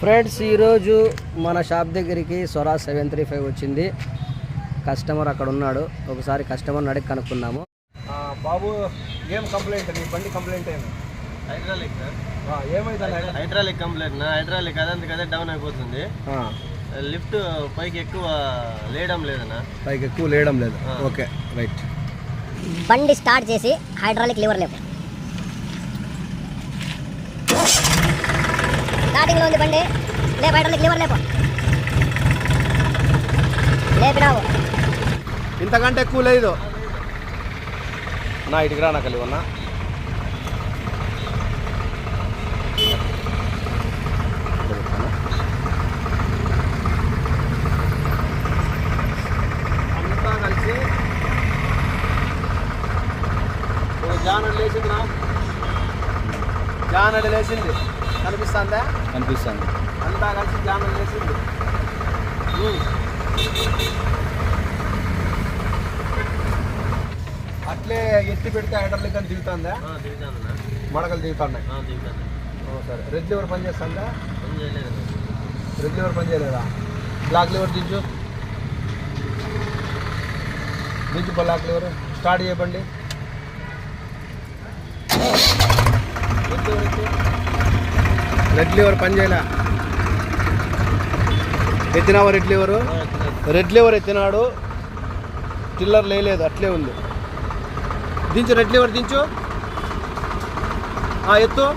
Friends ఈరోజు మన shop దగ్గరికి స్వరా సెవెన్ త్రీ ఫైవ్ వచ్చింది. కస్టమర్ అక్కడ ఉన్నాడు. ఒకసారి కస్టమర్ని అడిగి కనుక్కుందాము. బాబు ఏం కంప్లైంట్ నీ బండి కంప్లైంట్ ఏమి హైడ్రాలిక్ సార్. ఏమైంది హైడ్రాలిక్ కంప్లైంట్ నా. హైడ్రాలిక్ అదంతా కదే డౌన్ అయిపోతుంది. లిఫ్ట్ పైకి ఎక్కువ లేయడం లేదన్నా. పైకి ఎక్కువ లేయడం లేదు. Okay right. బండి స్టార్ట్ చేసి హైడ్రాలిక్ లివర్ లేపు స్టార్టింగ్లో ఉంది బండి. లేపు హైడ్రాలిక్ లివర్ లేపు. లేపినావు. ఇంతకంటే ఎక్కువ లేదు. నా ఇటుకు రా నాకు కలిగి ఉన్నా. అంతా కలిసి ఓ జానర్ లేచిందిరా. జానడి లేచింది. కనిపిస్తుందా? కనిపిస్తుంది అంతా కలిసి జానడి లేచింది అట్లే ఎత్తి పెడితే హైడ్రాలిక్ అని దిగుతుందా? మడకలు దిగుతున్నాయి. సరే. రెడ్ లివర్ పని చేస్తుందా? రెడ్ లివర్ పని చేయలేదా? బ్లాక్ లివర్ దించు? దించు black lever start చేయబండి. Red lever. Red lever పని చేయలే. ఎత్తినావా రెడ్ లివరు? రెడ్ లివర్ ఎత్తినాడు. టిల్లర్ లేలేదు అట్లే ఉంది. దించు రెడ్ లివర్ దించు. ఆ, ఎత్తు.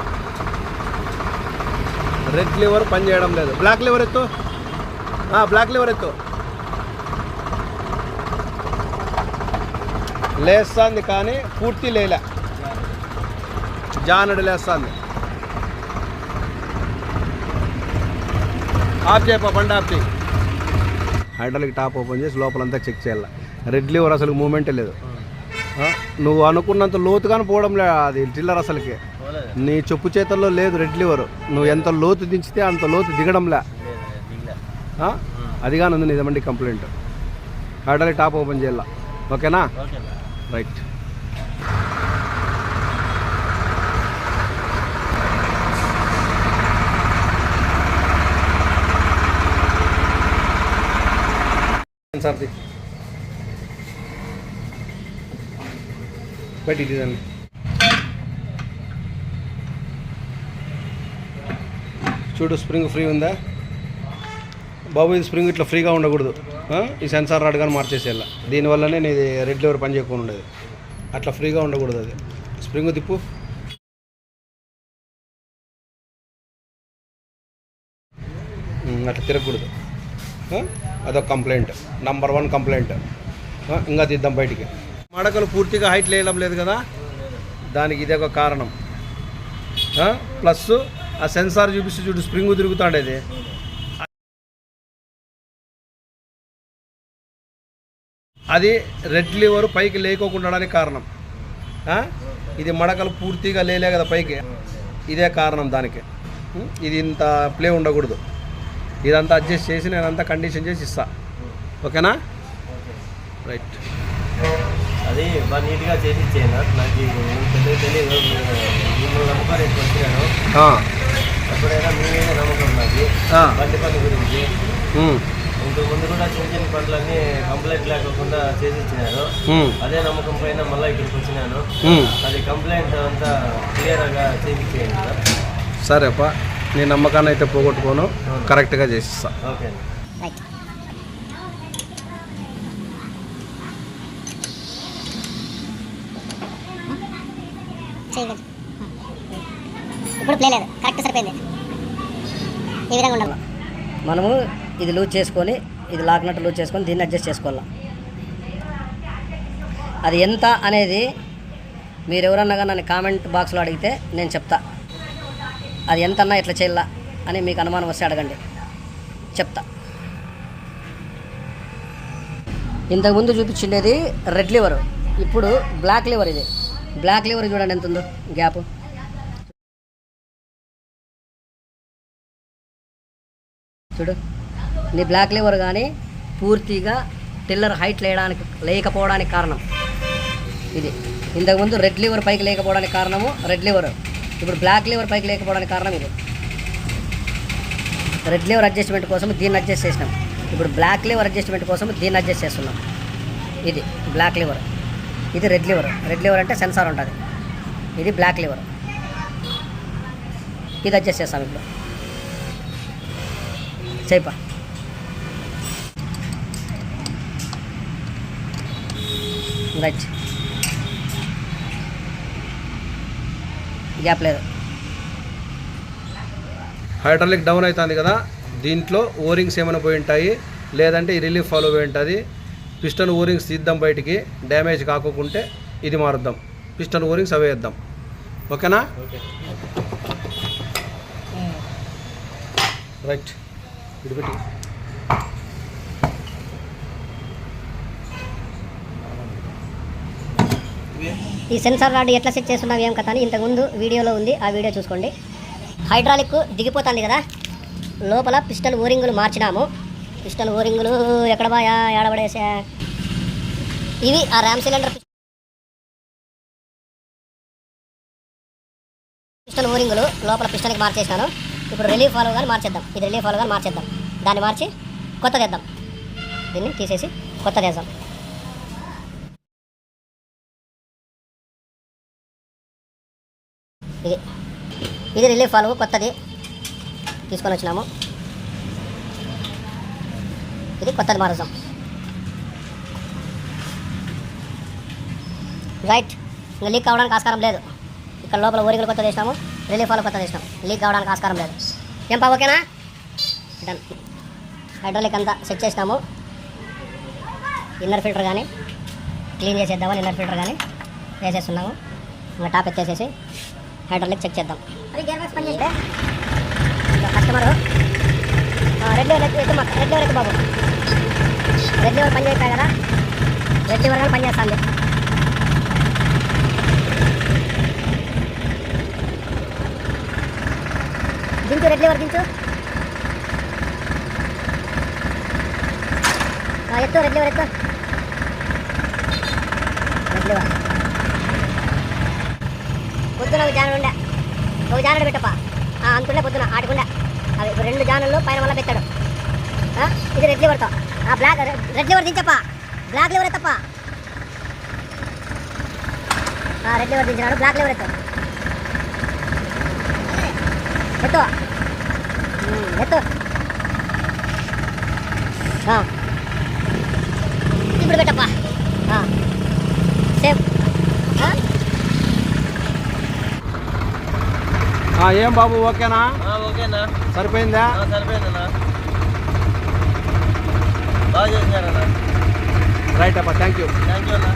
రెడ్ లివర్ పని చేయడం లేదు. బ్లాక్ లివర్ ఎత్తు. ఆ, బ్లాక్ లివర్ ఎత్తు. లేస్తుంది కానీ పూర్తి లేలే. జానడు లేస్తుంది. ఆఫ్ చేయపా బండి ఆఫ్ చేయి. హైడ్రాలిక్ టాప్ ఓపెన్ చేసి లోపలంతా చెక్ చేయాలి. రెడ్ లివర్ అసలు మూమెంటే లేదు. నువ్వు అనుకున్నంత లోతుగానే పోవడం లే అది టిల్లర్ అసలుకి. నీ చెప్పు చేతల్లో లేదు రెడ్ లివర్. నువ్వు ఎంత లోతు దించితే అంత లోతు దిగడంలే లేదు దిగలే. ఆ? అదిగానే ఉంది నిజమండి కంప్లైంట్? హైడ్రాలిక్ టాప్ ఓపెన్ చేయాల? ఓకేనా? రైట్. సార్ది బయట ఇది దాన్ని చూడు స్ప్రింగ్ ఫ్రీ ఉందా? బాబు ఇది స్ప్రింగ్ ఇట్లా ఫ్రీగా ఉండకూడదు. ఈ సెన్సార్ రాడ్ కానీ మార్చేసేయాల దీనివల్లనే ఇది రెడ్ లెవర్ పని చేయకుండా ఉండేది. అట్లా ఫ్రీగా ఉండకూడదు అది. స్ప్రింగ్ తిప్పు. అట్లా తిరగకూడదు. అదొక కంప్లైంట్. Number one complaint? ఇంకా తీద్దాం బయటికి. మడకలు పూర్తిగా హైట్ లేయడం లేదు కదా? దానికి ఇదే ఒక కారణం? ప్లస్ ఆ సెన్సార్ చూపిస్తూ చూడు స్ప్రింగ్ తిరుగుతాడేది అది రెడ్ లివర్ పైకి లేకోకుండడానికి కారణం? ఇది మడకలు పూర్తిగా లేలే కదా పైకి. ఇదే కారణం దానికి? ఇది ఇంత ప్లే ఉండకూడదు. ఇదంతా అడ్జస్ట్ చేసి నేను అంతా కండిషన్ చేసి ఇస్తా. ఓకేనా? రైట్ అది బాగా నీట్గా చేసి నాకు తెలియదు మిమ్మల్ని వచ్చినాను ఎప్పుడైనా నమ్మకం నాకు ఆ. బండి పని గురించి. ఇంతకు ముందు కూడా చిన్న చిన్న పనులన్నీ కంప్లైంట్ లేకుండా చేసి ఇచ్చినారు. అదే నమ్మకం పైన మళ్ళీ ఇక్కడికి వచ్చినాను అది కంప్లైంట్ అంతా క్లియర్గా చేయించేయండి సార్. సరే అప్ప. నీ నమ్మకాన్ని అయితే పోగొట్టుకోను. కరెక్ట్గా చేసిస్తా. ఓకే. రైట్ చేయగలరు ఇప్పుడు ప్లే లేదు. కరెక్ట్ సరిపోయింది. ఈ విధంగా ఉండాలి. మనము ఇది లూజ్ చేసుకొని ఇది లాక్నట్టు లూజ్ చేసుకొని దీన్ని అడ్జస్ట్ చేసుకోవాలి? అది ఎంత అనేది మీరు ఎవరన్నా కానీ నన్ను కామెంట్ బాక్స్లో అడిగితే నేను చెప్తా. అది ఎంతన్నా ఇట్లా చేయాల అని మీకు అనుమానం వస్తే అడగండి. చెప్తా. ఇంతకుముందు చూపించిండేది రెడ్ లివర్. ఇప్పుడు బ్లాక్ లివర్ ఇది. బ్లాక్ లివర్ చూడండి ఎంత ఉందో గ్యాప్. చూడు. నీ బ్లాక్ లివర్ కానీ పూర్తిగా టిల్లర్ హైట్ లేయడానికి లేకపోవడానికి కారణం ఇది. ఇంతకుముందు రెడ్ లివర్ పైకి లేకపోవడానికి కారణము రెడ్ లివర్. ఇప్పుడు బ్లాక్ లివర్ పైకి లేకపోవడానికి కారణం ఇది. రెడ్ లివర్ అడ్జస్ట్మెంట్ కోసం దీన్ని అడ్జస్ట్ చేసినాం. ఇప్పుడు బ్లాక్ లివర్ అడ్జస్ట్మెంట్ కోసం దీన్ని అడ్జస్ట్ చేస్తున్నాం. ఇది బ్లాక్ లివర్. ఇది రెడ్ లివర్. రెడ్ లివర్ అంటే సెన్సార్ ఉంటుంది. ఇది బ్లాక్ లివర్. ఇది అడ్జస్ట్ చేస్తాం ఇప్పుడు. చేప రైట్. గ్యాప్ లేదు. హైడ్రాలిక్ డౌన్ అవుతుంది కదా దీంట్లో ఓరింగ్స్ ఏమైనా పోయి ఉంటాయి? లేదంటే ఈ రిలీఫ్ ఫాలో పోయి ఉంటుంది. పిస్టన్ ఓరింగ్స్ తీద్దాం బయటికి డ్యామేజ్ కాకోకుంటే ఇది మారుద్దాం. పిస్టన్ ఓరింగ్స్ అవే వేద్దాం. ఓకేనా? ఓకే. రైట్ విడిపెట్టి ఈ సెన్సార్ రాడ్ ఎట్లా సెట్ చేస్తున్నావు ఏం కథ అని ఇంతకుముందు వీడియోలో ఉంది ఆ వీడియో చూసుకోండి. హైడ్రాలిక్ దిగిపోతుంది కదా లోపల పిస్టల్ ఓరింగులు మార్చినాము. పిస్టల్ ఓరింగులు ఎక్కడ బాయా ఏడబడేసా? ఇవి ఆ ర్యామ్ సిలిండర్ పిస్టల్ ఓరింగులు లోపల పిస్టల్కి మార్చేసాను ఇప్పుడు రిలీఫ్ వాల్వ్ కానీ మార్చేద్దాం. ఇది రిలీఫ్ వాల్వ్ కానీ మార్చేద్దాం. దాన్ని మార్చి కొత్తది వేద్దాం దీన్ని తీసేసి కొత్తది వేద్దాం ఇది. ఇది రిలీఫ్ వాల్వ్ కొత్తది. తీసుకొని వచ్చినాము. ఇది కొత్తది మారుద్దాం రైట్ ఇంకా లీక్ కావడానికి ఆస్కారం లేదు. ఇక్కడ లోపల ఊరికలు కొత్త చేసినాము రిలీఫ్ వాల్వ్ కొత్తది చేసినాము లీక్ కావడానికి ఆస్కారం లేదు. ఏం పా ఓకేనా? డన్ హైడ్రాలిక్ అంతా సెట్ చేసినాము. ఇన్నర్ ఫిల్టర్ కానీ క్లీన్ చేసేద్దామని ఇన్నర్ ఫిల్టర్ కానీ వేసేస్తున్నాము ఇంకా టాప్ ఎత్తేసేసి. హైడ్రాలిక్ చెక్ చేద్దాం. అది గేర్ బాక్స్ పని చేస్తే కస్టమరు. రెడ్ లెవెల్ ఎత్తు రెడ్ లెవెల్ ఎత్తు బాబు? రెడ్ లెవెల్ పని చేస్తా కదా? రెడ్ లెవెల్ కానీ పని చేస్తాను దించు రెడ్ లెవెల్ దించు. ఎత్తు రెడ్ లెవెల్ ఎత్తు. రెడ్ లెవెల్ పొద్దున ఒక జానుడు ఉండే. ఒక జానుడు పెట్టప్ప. ఆ, అంతుండే పొద్దున ఆటకుండా అవి రెండు జానల్లో పైన వల్ల పెట్టాడు. ఆ, ఇది రెడ్ లివర్తో ఆ బ్లాక్ రెడ్ లివర్ దించప్ప. బ్లాక్ లివర్ ఎత్తప్ప ఆ, రెడ్ లివర్ దించినాడు బ్లాక్ లివర్ ఎత్తు. ఎత్తు ఎత్తు. ఆ. ఇప్పుడు పెట్టప్ప. ఆ. సేమ్ ఆ? ఆ, ఏం బాబు ఓకేనా? ఓకేనా? సరిపోయిందా? సరిపోయిందన్నా. బాగా చేసినారన్నా రైట్ అప్ప థ్యాంక్ యూ థ్యాంక్ యూ అన్నా.